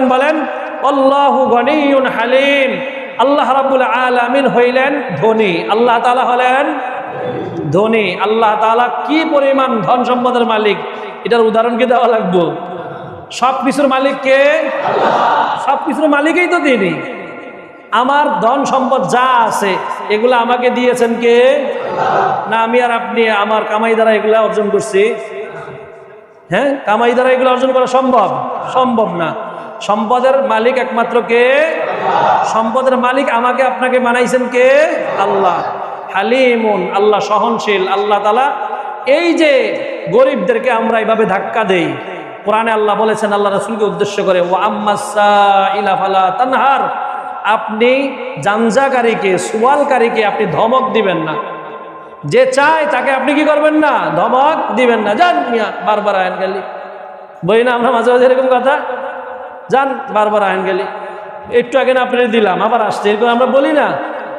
আলামিন বলেন? আল্লাহু গনিউন হালিম। আল্লাহ রাব্বুল আলামিন হইলেন ধনী। আল্লাহ তাআলা হলেন ধনী। আল্লাহ তাআলা কি পরিমাণ ধন সম্পদের মালিক? এটার উদাহরণ কি দেওয়া লাগবো? সব কিছুর মালিক কে? সব কিছুর মালিকই তো তিনি। আমার ধন সম্পদ যা আছে, এগুলো আমাকে দিয়েছেন কে? না, আমি আর আপনি, আমার কামাই দ্বারা এগুলা অর্জন করছি। হ্যাঁ কামাই দ্বারা এগুলো অর্জন করা সম্ভব? সম্ভব না। সম্পদের মালিক একমাত্র কে? সম্পদের মালিক আমাকে আপনাকে বানাইছেন কে? আল্লাহ। হালিমুন, আল্লাহ সহনশীল, আল্লাহ তালা এই যে গরিবদেরকে আমরা এইভাবে ধাক্কা দেই, কোরআনে আল্লাহ বলেছেন, আল্লাহ রসুলকে উদ্দেশ্য করে ও ইলাফালা তানহার। আপনি জানজাকারীকে সুয়ালকারীকে আপনি ধমক দিবেন না। যে চায় তাকে আপনি কি করবেন না? ধমক দিবেন না। মিয়া, বারবার আয়ন গেলি। বই না আমরা মাঝে মাঝে এরকম কথা? যান, বারবার আইন গেলি। একটু আগে না আপনার দিলাম, আবার আসছে। এরকম আমরা বলি না।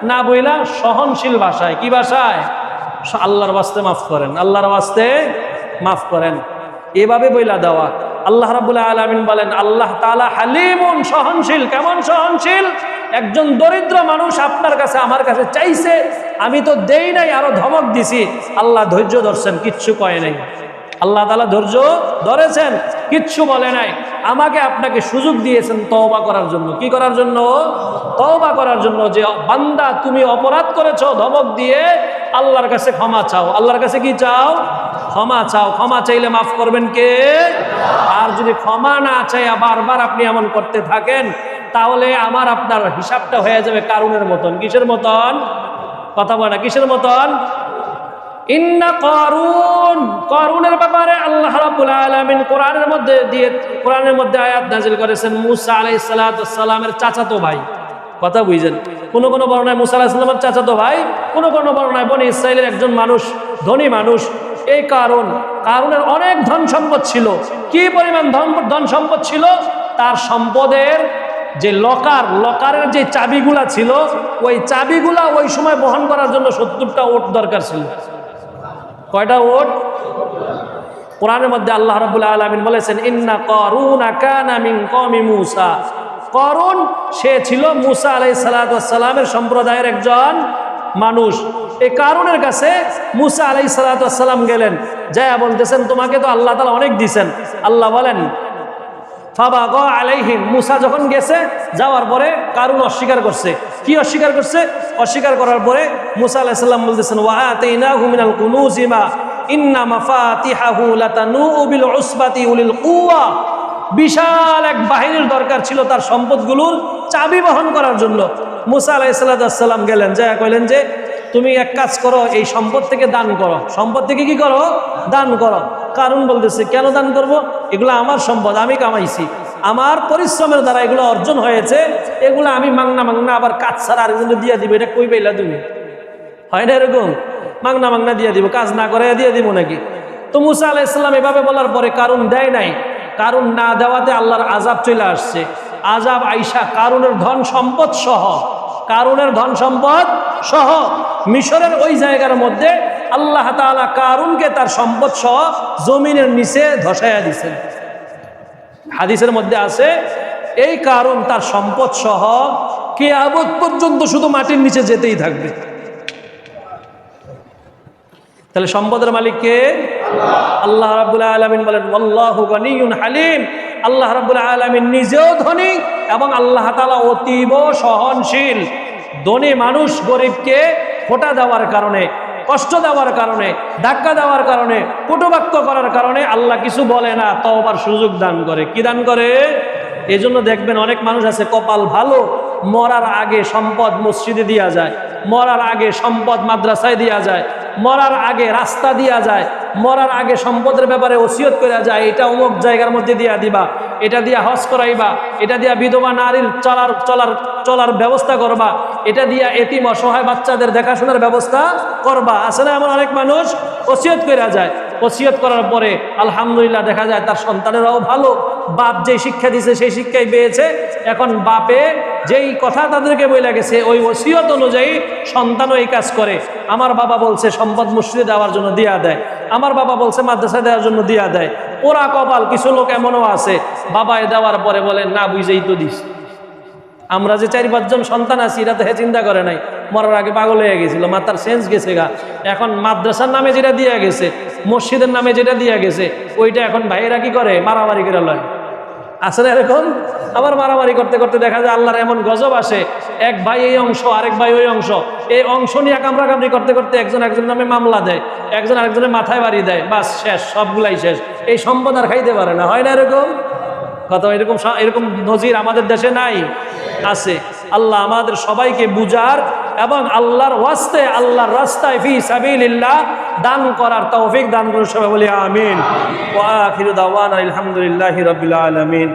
না বইলা সহনশীল ভাষায়। কি ভাষায়? আল্লাহর বাস্তে মাফ করেন। আল্লাহর বাস্তে মাফ করেন। এভাবে বইলা দেওয়া। আল্লাহ রাবুল্লাহ আলমিন বলেন, আল্লাহ তালা হালিমুন সহনশীল। কেমন সহনশীল? একজন দরিদ্র মানুষ আপনার কাছে, আমার কাছে চাইছে, আমি তো দেই নাই, আরও ধমক দিছি। আল্লাহ ধৈর্য ধরছেন, কিচ্ছু কয় নাই। আল্লাহ তালা ধৈর্য ধরেছেন, কিচ্ছু বলে নাই। আমাকে আপনাকে সুযোগ দিয়েছেন তওবা করার জন্য। কি করার জন্য? তওবা করার জন্য যে বান্দা তুমি অপরাধ করেছ, ধমক দিয়ে আল্লাহর কাছে ক্ষমা চাও। আল্লাহর কাছে কি চাও? ক্ষমা চাও। ক্ষমা চাইলে মাফ করবেন কে? আর যদি ক্ষমা না চাইয়া বারবার আপনি এমন করতে থাকেন, তাহলে আমার আপনার হিসাবটা হয়ে যাবে কারুনের মতন। কিসের মতন? কথা বলে কিসের মতন? ইন্না করুন, করুনের ব্যাপারে কোরআনের মধ্যে দিয়ে, কোরআনের মধ্যে আয়াত করেছেন মুসা চাচাতো ভাই। কথা কোন কোন মুসা আলাইহিস সালামের চাচাতো ভাই, কোন কোন একজন মানুষ, ধনী মানুষ। এই কারণ কারণের অনেক ধন সম্পদ ছিল। কি পরিমাণ ধন ধন সম্পদ ছিল? তার সম্পদের যে লকার, লকারের যে চাবিগুলা ছিল, ওই চাবিগুলা ওই সময় বহন করার জন্য সত্তরটা ওট দরকার ছিল। কয়টা ওট? কোরআনের মধ্যে আল্লাহ রাবুল আলমিন বলেছেন, ইন্না করুন কানা কমি মুসা। করুন, সে ছিল মুসা আলাই সালাতামের সম্প্রদায়ের একজন মানুষ। এই কারণের কাছে মুসা আলাই সালাতাম গেলেন। যায়া বলতেছেন, তোমাকে তো আল্লাহ তালা অনেক দিছেন। আল্লাহ বলেন ফাবা গ আলাইহিম, মুসা যখন গেছে, যাওয়ার পরে কারুন অস্বীকার করছে। কি অস্বীকার করছে? অস্বীকার করার পরে মুসা আলাইসাল্লাম বলতেছেন ওয়াতাইনাহু মিনাল কুনুজিমা ইন্না মাফাতিহাহু লাতানু বিল উসবাতি উলিল কুওয়া। বিশাল এক বাহিনীর দরকার ছিল তার সম্পদগুলোর চাবি বহন করার জন্য। মুসা আলাইসাল্লাম গেলেন যা কইলেন যে তুমি এক কাজ করো, এই সম্পদ থেকে দান করো। সম্পদ থেকে কি করো? দান করো। কারণ বলতেছে, কেন দান করব? এগুলো আমার সম্পদ, আমি কামাইছি। আমার পরিশ্রমের দ্বারা এগুলো অর্জন হয়েছে, এগুলো আমি মাংনা মাংনা আবার কাজ ছাড়া আরেকজনে দিয়ে দিবে, এটা কই পাইলা তুমি? হয় না এরকম? মাংনা মাংনা দিয়ে দিব, কাজ না করে দিয়ে দিব নাকি? তো মুসা আলাইসাল্লাম এভাবে বলার পরে কারণ দেয় নাই। কারণ না দেওয়াতে আল্লাহর আজাব চলে আসছে। আজাব আইসা কারুনের ধন সম্পদ সহ কারুনের ধন সম্পদ সহ মিশরের ওই জায়গার মধ্যে আল্লাহ তাআলা কারুনকে তার সম্পদ সহ জমিনের নিচে ধসাইয়া দিছেন হাদিসের মধ্যে আছে, এই কারণ তার সম্পদ সহ কে কেয়ামত পর্যন্ত শুধু মাটির নিচে যেতেই থাকবে। তাহলে সম্পদের মালিক কে? আল্লাহ। রাবুল আলমিন বলেন আল্লাহু হালিম। আল্লাহ আলমিন নিজেও ধনী এবং আল্লাহ তালা অতীব সহনশীল। ধনী মানুষ গরিবকে ফোটা দেওয়ার কারণে, কষ্ট দেওয়ার কারণে, ধাক্কা দেওয়ার কারণে, কুটবাক্য করার কারণে আল্লাহ কিছু বলে না, তওবার সুযোগ দান করে। কি দান করে? এজন্য দেখবেন অনেক মানুষ আছে, কপাল ভালো, মরার আগে সম্পদ মসজিদে দেওয়া যায়, মরার আগে সম্পদ মাদ্রাসায় দেওয়া যায় মরার আগে রাস্তা দিয়া যায়, মরার আগে সম্পদের ব্যাপারে ওসিয়ত করা যায়, এটা অমুক জায়গার মধ্যে দিয়া দিবা, এটা দিয়া হজ করাইবা, এটা দিয়া বিধবা নারীর চলার চলার চলার ব্যবস্থা করবা, এটা দিয়া এতিম অসহায় বাচ্চাদের দেখাশোনার ব্যবস্থা করবা। আসলে এমন অনেক মানুষ? ওসিয়ত করা যায়। ওসিয়ত করার পরে আলহামদুলিল্লাহ দেখা যায় তার সন্তানেরাও ভালো। বাপ যে শিক্ষা দিছে সেই শিক্ষাই পেয়েছে। এখন বাপে যেই কথা তাদেরকে বলে গেছে, ওই ওসিয়ত অনুযায়ী সন্তানও এই কাজ করে। আমার বাবা বলছে, সম্পদ মসজিদে দেওয়ার জন্য দিয়া দেয়। আমার বাবা বলছে মাদ্রাসা দেওয়ার জন্য দিয়া দেয়। পোড়া কপাল, কিছু লোক এমনও আছে। বাবায় দেওয়ার পরে বলে, না বুঝেই তো দিস। আমরা যে চারি পাঁচজন সন্তান আছি এটা তো হে চিন্তা করে নাই। মরার আগে পাগল হয়ে গেছিল মাতার সেন্স গেছে গা। এখন মাদ্রাসার নামে যেটা দিয়ে গেছে, মসজিদের নামে যেটা দিয়ে গেছে, ওইটা এখন ভাইয়েরা কি করে? মারামারি করে লয়। না এরকম? আবার মারামারি করতে করতে দেখা যায় আল্লাহর এমন গজব আসে, এক ভাই এই অংশ, আরেক ভাই ওই অংশ। এই অংশ নিয়ে কামড়াকামড়ি করতে করতে একজন একজন নামে মামলা দেয়, একজন আরেকজনের মাথায় বাড়ি দেয়, বাস শেষ, সবগুলাই শেষ। এই সম্পদ আর খাইতে পারে না, হয় না এরকম? কথা এরকম এরকম নজির আমাদের দেশে নাই। আছে। আল্লাহ আমাদের সবাইকে বুঝার এবং আল্লাহর ওয়াস্তে, আল্লাহর রাস্তায় ফি সাবিলিল্লাহ দান করার তৌফিক দান করুন সবাই বলি আমিন। ওয়া আখিরু দাওয়ানা আলহামদুলিল্লাহি রাব্বিল আলামিন।